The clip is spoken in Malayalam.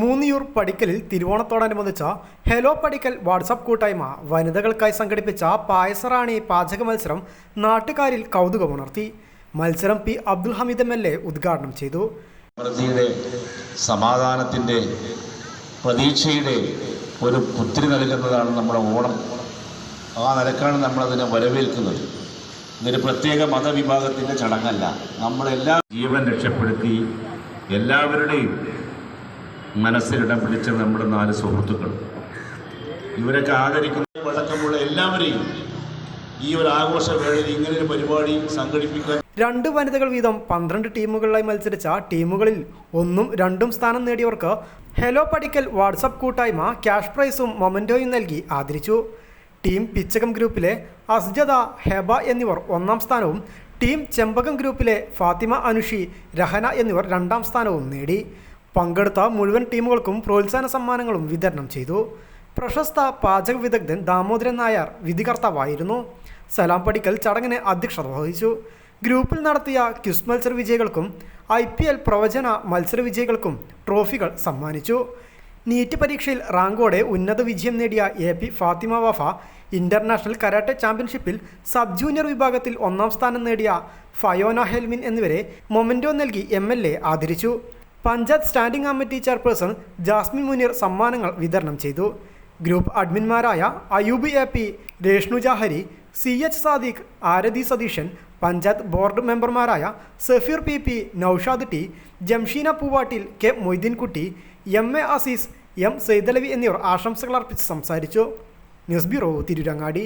മൂന്നിയൂർ പടിക്കലിൽ തിരുവോണത്തോടനുബന്ധിച്ച ഹെലോ പടിക്കൽ വാട്സപ്പ് കൂട്ടായ്മ വനിതകൾക്കായി സംഘടിപ്പിച്ച പായസറാണി പാചക മത്സരം നാട്ടുകാരിൽ കൗതുകമുണർത്തി. മത്സരം P Abdul Hameed M L A ഉദ്ഘാടനം ചെയ്തു. സമൃദ്ധിയുടെ സമാധാനത്തിന്റെ പ്രതീക്ഷയുടെ ഒരു പുത്തിരി നൽകുന്നതാണ് നമ്മുടെ ഓണം. ആ നിലക്കാണ് നമ്മളതിനെ വരവേൽക്കുന്നത്. ഇതൊരു പ്രത്യേക മതവിഭാഗത്തിന്റെ ചടങ്ങല്ല. നമ്മളെല്ലാം ജീവൻ രക്ഷപ്പെടുത്തി എല്ലാവരുടെയും മനസ്സിലിടം പിടിച്ച നമ്മുടെ നാല് സുഹൃത്തുക്കൾ. ഇവരൊക്കെ ആദരിക്കുന്ന പടക്കമുള്ള എല്ലാവരെയും ഈ ഒരു ആഘോഷ വേളയിൽ ഇങ്ങനെ ഒരു പരിപാടി സംഘടിപ്പിക്കാൻ രണ്ട് വനിതകൾ വീതം പന്ത്രണ്ട് ടീമുകളിലായി മത്സരിച്ച ടീമുകളിൽ ഒന്നും രണ്ടും സ്ഥാനം നേടിയവർക്ക് ഹെലോ പഠിക്കൽ വാട്സപ്പ് കൂട്ടായ്മ ക്യാഷ് പ്രൈസും മൊമന്റോയും നൽകി ആദരിച്ചു. ടീം പിച്ചകം ഗ്രൂപ്പിലെ അസ്ജദ ഹെബ എന്നിവർ ഒന്നാം സ്ഥാനവും ടീം ചെമ്പകം ഗ്രൂപ്പിലെ ഫാത്തിമ അനുഷി രഹന എന്നിവർ രണ്ടാം സ്ഥാനവും നേടി. പങ്കെടുത്ത മുഴുവൻ ടീമുകൾക്കും പ്രോത്സാഹന സമ്മാനങ്ങളും വിതരണം ചെയ്തു. പ്രശസ്ത പാചക വിദഗ്ധൻ ദാമോദരൻ നായർ വിധികർത്താവായിരുന്നു. സലാം പടിക്കൽ ചടങ്ങിന് അധ്യക്ഷത വഹിച്ചു. ഗ്രൂപ്പിൽ നടത്തിയ ക്യുസ് മത്സര വിജയികൾക്കും ഐ പി എൽ പ്രവചന മത്സര വിജയികൾക്കും ട്രോഫികൾ സമ്മാനിച്ചു. നീറ്റ് പരീക്ഷയിൽ റാങ്കോടെ ഉന്നത വിജയം നേടിയ A P Fathima Wafa international karate ചാമ്പ്യൻഷിപ്പിൽ സബ് ജൂനിയർ വിഭാഗത്തിൽ ഒന്നാം സ്ഥാനം നേടിയ ഫയോന ഹെൽമിൻ എന്നിവരെ മൊമെന്റോ നൽകി എം ആദരിച്ചു. Panchayat standing committee chairperson Jasmin Muneer സമ്മാനങ്ങൾ വിതരണം ചെയ്തു. Group അഡ്മിൻമാരായ Ayoob A P Reshnu Jahari C H Sadiq Arathi Satheesan panchayat board മെമ്പർമാരായ Safeer P P Noushad T Jamsheena Poovattil K Moideenkutty M A Azeez M Saithalavi എന്നിവർ ആശംസകൾ അർപ്പിച്ച് സംസാരിച്ചു. News bureau Tirurangadi.